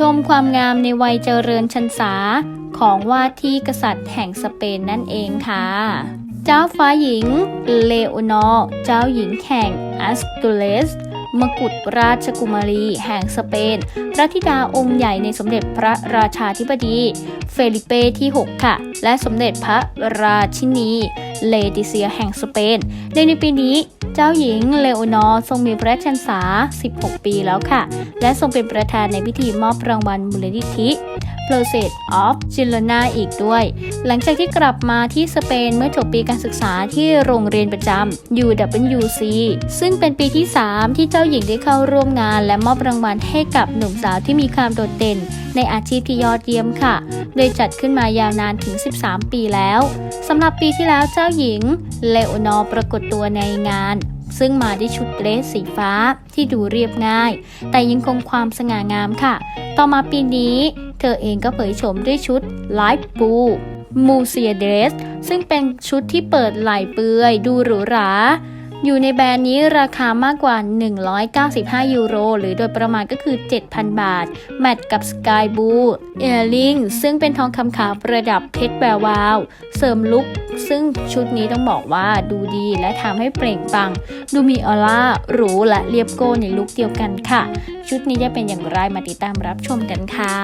ชมความงามในวัยเจริญชันษาของว่าที่กษัตริย์แห่งสเปนนั่นเองค่ะ เจ้าฟ้าหญิง เลโอนอร์เจ้าหญิงแห่งอัสตูเลสมกุฎราชกุมารีแห่งสเปน พระธิดาองค์ใหญ่ในสมเด็จพระราชาธิบดี เฟลิเปที่ 6 ค่ะ และสมเด็จพระราชินี เลดิเซียแห่งสเปนในในปีนี้เจ้าหญิงเลโอนอร์ทรงมีพระชนษา 16 ปีแล้วค่ะ และทรงเป็นประธานในพิธีมอบรางวัลมูลนิธิ p r o c e s of g i l o n a อีกด้วย หลังจากที่กลับมาที่สเปนเมื่อจบปีการศึกษาที่โรงเรียนประจำ UWC ซึ่งเป็นปีที่ 3 ที่เจ้าหญิงได้เข้าร่วมงาน และมอบรางวัลให้กับหนุ่มสาวที่มีความโดดเด่น ในอาชีพที่ยอดเยี่ยมค่ะ โดยจัดขึ้นมายาวนานถึง 13 ปีแล้วสำหรับปีที่แล้วเจ้าหญิงเลโอนอร์ปรากฏตัวในงาน ซึ่งมาด้วยชุดเดรสสีฟ้าที่ดูเรียบง่าย แต่ยังคงความสง่างามค่ะ ต่อมาปีนี้ เธอเองก็เผยโฉมด้วยชุดไลฟ์บูมูเซียเดรสซึ่งเป็นชุดที่เปิดไหล่เปื่อยดูหรูหรา อยู่ในแบรนด์นี้ราคามากกว่า 195 ยูโร หรือโดยประมาณก็คือ 7,000 บาท แมทกับสกายบูเอลลิงซึ่งเป็นทองคำขาวประดับเพชรแวววาว เสริมลุคซึ่งชุดนี้ต้องบอกว่าดูดีและทำให้เปล่งปัง ดูมีออร่าหรูและเรียบโก้ในลุคเดียวกันค่ะ ชุดนี้จะเป็นอย่างไรมาติดตามรับชมกันค่ะ